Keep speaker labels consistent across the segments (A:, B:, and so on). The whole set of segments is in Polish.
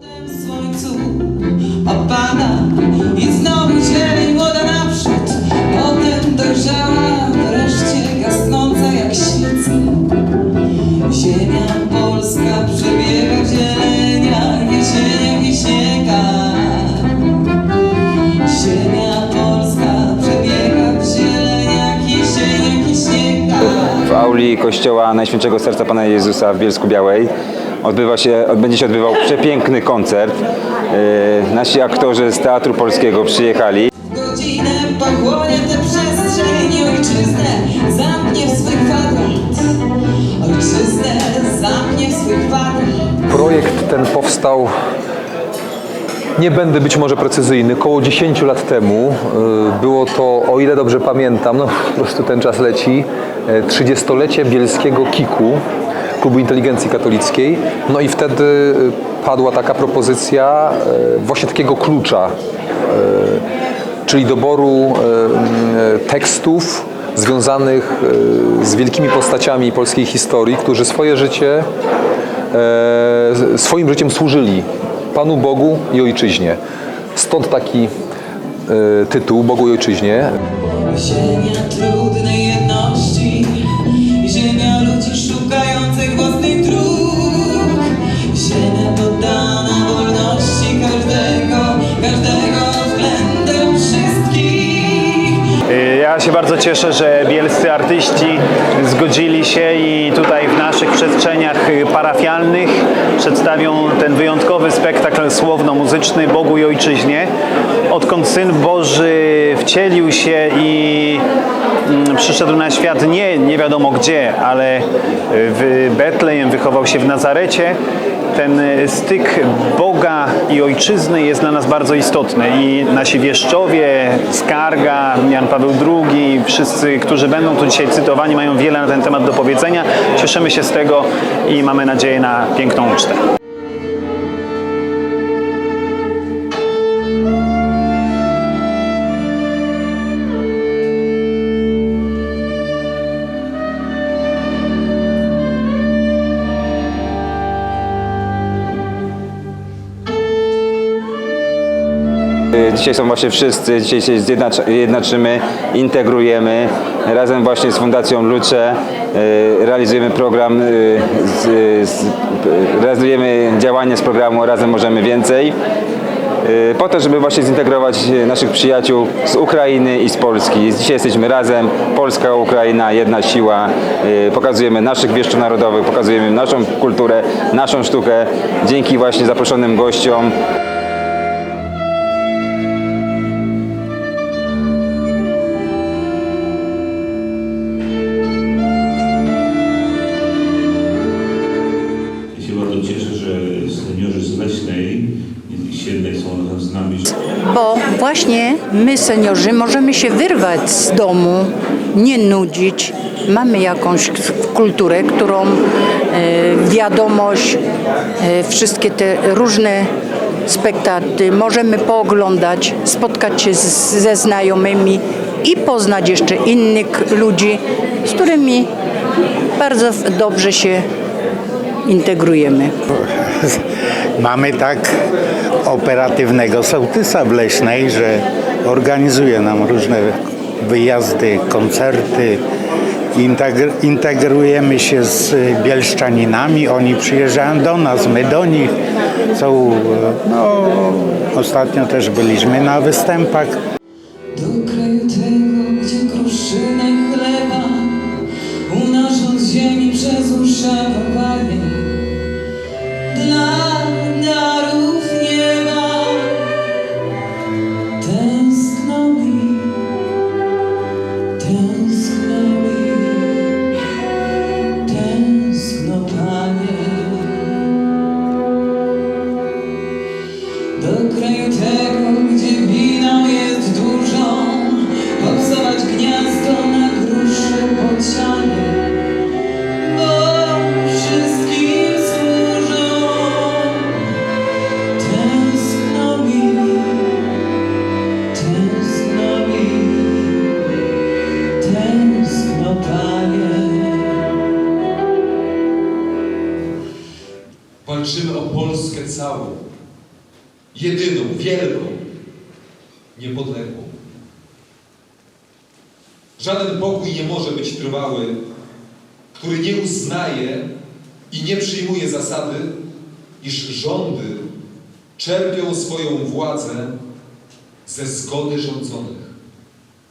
A: W słońcu opada i znowu zieleń
B: auli kościoła Najświętszego Serca Pana Jezusa w Bielsku Białej odbywa się, będzie się odbywał przepiękny koncert. Yy, Nasi aktorzy z Teatru Polskiego przyjechali.
A: godzinę pochłonie tę przestrzeń i ojczyznę zamknie w swych kwadrat. Ojczyznę zamknie w swych kwadrat.
C: Projekt ten powstał, nie będę być może precyzyjny, około 10 lat temu. Y, Było to, o ile dobrze pamiętam, no po prostu ten czas leci, e, 30-lecie bielskiego KIK-u, Klubu Inteligencji Katolickiej. No i wtedy y, padła taka propozycja e, właśnie takiego klucza, e, czyli doboru e, tekstów związanych e, z wielkimi postaciami polskiej historii, którzy swoje życie e, swoim życiem służyli Panu Bogu i Ojczyźnie. Stąd taki e, tytuł Bogu i Ojczyźnie.
A: Ziemia trudnej jedności, ziemia ludzi szukających własnych
D: się bardzo cieszę, że bielscy artyści zgodzili się i tutaj w naszych przestrzeniach parafialnych przedstawią ten wyjątkowy spektakl słowno-muzyczny Bogu i Ojczyźnie. Odkąd Syn Boży wcielił się i przyszedł na świat nie, nie wiadomo gdzie, ale y, w Betlejem, wychował się w Nazarecie, ten y, styk Boga i Ojczyzny jest dla nas bardzo istotny i nasi wieszczowie, Skarga, Jan Paweł II, wszyscy, którzy będą tu dzisiaj cytowani, mają wiele na ten temat do powiedzenia. Cieszymy się z tego i mamy nadzieję na piękną ucztę.
B: Dzisiaj są właśnie wszyscy, dzisiaj się zjednaczymy, integrujemy. Razem właśnie z Fundacją Lucze yy, realizujemy program, z, z, realizujemy działania z programu Razem Możemy Więcej. Po to, żeby właśnie zintegrować naszych przyjaciół z Ukrainy i z Polski. Dzisiaj jesteśmy razem, Polska, Ukraina, jedna siła. Pokazujemy naszych wieszczów narodowych, pokazujemy naszą kulturę, naszą sztukę. Dzięki właśnie zaproszonym gościom.
E: Właśnie my, seniorzy, możemy się wyrwać z domu, nie nudzić. Mamy jakąś kulturę, którą e, wiadomość, e, wszystkie te różne spektakly możemy pooglądać, spotkać się ze znajomymi i poznać jeszcze innych ludzi, z którymi bardzo dobrze się integrujemy.
F: Mamy tak operatywnego sołtysa w Leśnej, że organizuje nam różne wyjazdy, koncerty. Integr- integrujemy się z bielszczaninami, oni przyjeżdżają do nas, my do nich. Są, e, no, ostatnio też byliśmy na występach.
A: Do tego, gdzie chleba unosząc ziemi przez uszanowanie
G: jedyną, wielką, niepodległą. Żaden pokój nie może być trwały, który nie uznaje i nie przyjmuje zasady, iż rządy czerpią swoją władzę ze zgody rządzonych.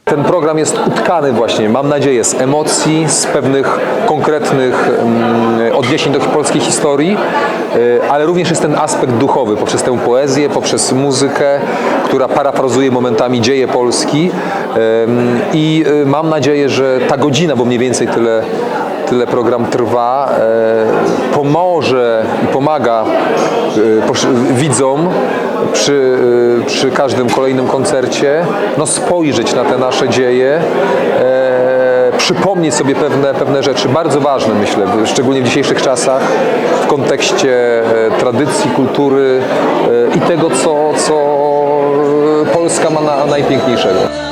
C: Ten program jest utkany właśnie, mam nadzieję, z emocji, z pewnych konkretnych mm, odniesień do polskiej historii, ale również jest ten aspekt duchowy. Poprzez tę poezję, poprzez muzykę, która parafrazuje momentami dzieje Polski. I y, mam nadzieję, że ta godzina, bo mniej więcej tyle, tyle program trwa, e, pomoże i pomaga e, widzom przy, e, przy każdym kolejnym koncercie no, spojrzeć na te nasze dzieje, e, przypomnieć sobie pewne, pewne rzeczy bardzo ważne, myślę, szczególnie w dzisiejszych czasach w kontekście e, tradycji, kultury e, i tego, co, co Polska ma na, najpiękniejszego.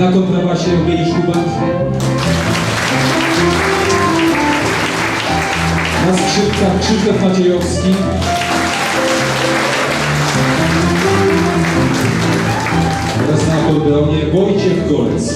H: Na kontrabasie Eugeniusz Kubat. Na skrzypcach Krzysztof Maciejowski. Oraz na akordeonie Wojciech Golec.